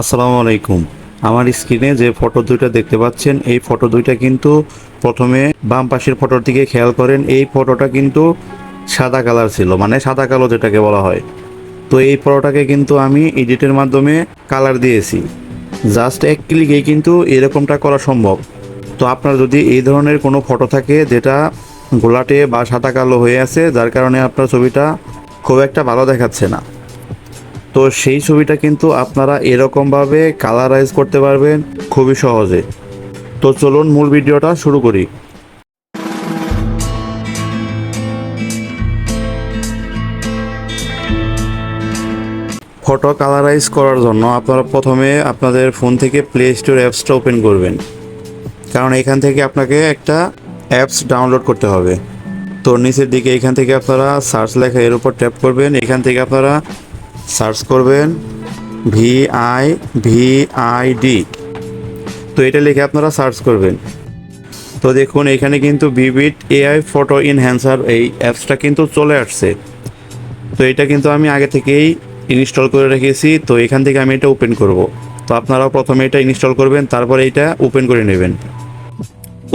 আসসালামু আলাইকুম। আমার স্ক্রিনে যে ফটো দুইটা দেখতে পাচ্ছেন, এই ফটো দুইটা কিন্তু প্রথমে বাম পাশের ফটোর দিকে খেয়াল করেন, এই ফটোটা কিন্তু সাদা কালার ছিল মানে সাদা কালো যেটাকে বলা হয়। তো এই ফটোটাকে কিন্তু আমি এডিটের মাধ্যমে কালার দিয়েছি। জাস্ট এক ক্লিকেই কিন্তু এরকমটা করা সম্ভব। তো আপনার যদি এই ধরনের কোনো ফটো থাকে যেটা গোলাটে বা সাদা কালো হয়ে আছে, যার কারণে আপনার ছবিটা খুব একটা ভালো দেখাচ্ছে না। তো সেই ছবিটা কিন্তু আপনারা এরকমভাবে কালারাইজ করতে পারবেন খুবই সহজে। তো চলুন মূল ভিডিওটা শুরু করি। ফটো কালারাইজ করার জন্য আপনারা প্রথমে আপনাদের ফোন থেকে প্লে স্টোর অ্যাপসটা ওপেন করবেন। কারণ এখান থেকে আপনাকে একটা অ্যাপস ডাউনলোড করতে হবে। তো নিচের দিকে এখান থেকে আপনারা সার্চ লেখা এর উপর ট্যাপ করবেন। এখান থেকে আপনারা সার্চ করবেন V I V I D তো এটা লিখে আপনারা সার্চ করবেন। তো দেখুন, এখানে কিন্তু ভিভিড এআই ফটো ইনহ্যান্সার এই অ্যাপসটা কিন্তু চলে আসছে। তো এটা কিন্তু আমি আগে থেকেই ইনস্টল করে রেখেছি। তো এখান থেকে আমি এটা ওপেন করব। তো আপনারাও প্রথমে এটা ইনস্টল করবেন, তারপরে এটা ওপেন করে নেবেন।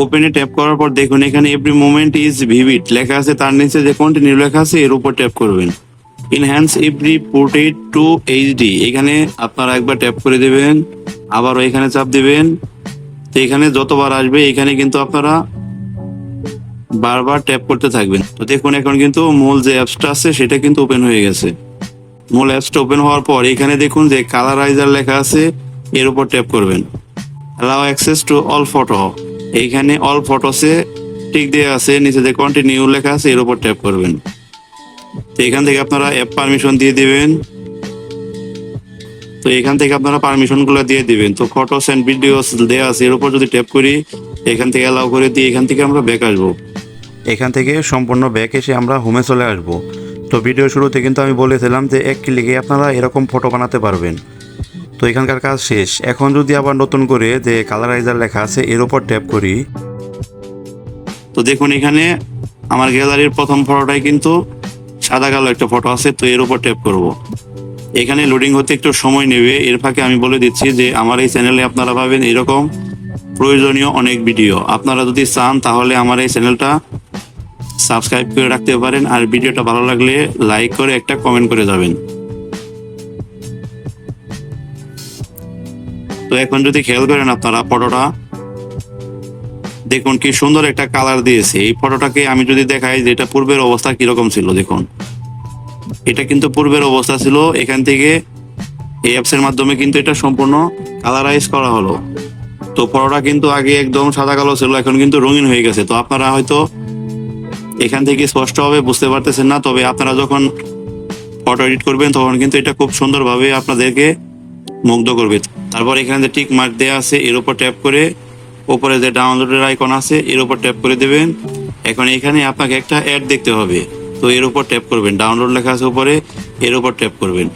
ওপেনে ট্যাপ করার পর দেখুন, এখানে এভরি মোমেন্ট ইজ ভিভিড লেখা আছে, তার নিচে যে কন্টিনিউ লেখা আছে, এর উপর ট্যাপ করবেন। Enhance every portrait to HD এখানে আপনারা একবার ট্যাপ করে দেবেন, আবারও এখানে চাপ দেবেন। তো এখানে যতবার আসবে, এখানে কিন্তু আপনারা বারবার ট্যাপ করতে থাকবেন। তো দেখুন, এখন কিন্তু মূল যে অ্যাপসটা আছে, সেটা কিন্তু ওপেন হয়ে গেছে। মূল অ্যাপসটা ওপেন হওয়ার পর, এখানে দেখুন যে কালারাইজার লেখা আছে, এর উপর ট্যাপ করবেন। Allow access to all photo এইখানে অল ফটোসে টিক দেওয়া আছে, নিচে যে কন্টিনিউ লেখা আছে, এর উপর ট্যাপ করবেন। তো এখান থেকে আপনারা অ্যাপ পারমিশন দিয়ে দিবেন। তো এখান থেকে আপনারা পারমিশনগুলো দিয়ে দিবেন। তো ফটোস অ্যান্ড ভিডিওস দেওয়া আছে, এর উপর যদি ট্যাপ করি, এখান থেকে অ্যালাউ করে দিয়ে এখান থেকে আমরা ব্যাক আসব। এখান থেকে সম্পূর্ণ ব্যাক এসে আমরা হোমে চলে আসব। তো ভিডিও শুরুতে কিন্তু আমি বলেছিলাম যে এক ক্লিকে আপনারা এরকম ফটো বানাতে পারবেন। তো এখানকার কাজ শেষ। এখন যদি আবার নতুন করে যে কালারাইজার লেখা আছে, এর উপর ট্যাপ করি। তো দেখুন এখানে আমার গ্যালারির প্রথম ফটোটাই কিন্তু সাদা কালো একটা ফটো আছে, তো এর উপর ট্যাপ করব। এখানে লোডিং হতে একটু সময় নেবে। এর ফাঁকে আমি বলে দিচ্ছি যে, আমার এই চ্যানেলে আপনারা পাবেন এরকম প্রয়োজনীয় অনেক ভিডিও আপনারা যদি চান, তাহলে আমার এই চ্যানেলটা সাবস্ক্রাইব করে রাখতে পারেন। আর ভিডিওটা ভালো লাগলে লাইক করে একটা কমেন্ট করে যাবেন। তো এখন যদি খেয়াল করেন আপনারা ফটোটা দেখুন কি সুন্দর একটা কালার দিয়েছে। এই ফটোটাকে আমি যদি দেখাই যে এটা পূর্বের অবস্থা কীরকম ছিল, দেখুন। এটা কিন্তু পূর্বের অবস্থা ছিল, এখান থেকে এই অ্যাপসের মাধ্যমে কিন্তু এটা সম্পূর্ণ কালারাইজ করা হলো। তো ফটোটা কিন্তু আগে একদম সাদা কালো ছিল, এখন কিন্তু রঙিন হয়ে গেছে। তো আপনারা হয়তো এখান থেকে স্পষ্টভাবে বুঝতে পারতেছেন না, তবে আপনারা যখন ফটো এডিট করবেন, তখন কিন্তু এটা খুব সুন্দরভাবে আপনাদেরকে মুগ্ধ করবে। তারপর এখানে টিক মার্ক দেওয়া আছে, এর উপর ট্যাপ করে উপরে যে ডাউনলোডের আইকন আছে, এর উপর ট্যাপ করে দেবেন। এখন এখানে আপনাকে একটা অ্যাড দেখতে হবে। তো এর উপর ট্যাপ করবেন। ডাউনলোড লেখা আছে উপরে, এর উপর ট্যাপ করবেন।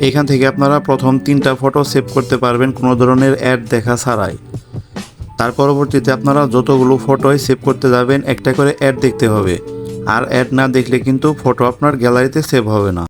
এখান থেকে আপনারা প্রথম তিনটা ফটো সেভ করতে পারবেন কোনো ধরনের অ্যাড দেখা ছাড়াই। তার পরবর্তীতে আপনারা যতগুলো ফটোই সেভ করতে যাবেন, একটা করে অ্যাড দেখতে হবে। আর অ্যাড না দেখলে কিন্তু ফটো আপনার গ্যালারিতে সেভ হবে না।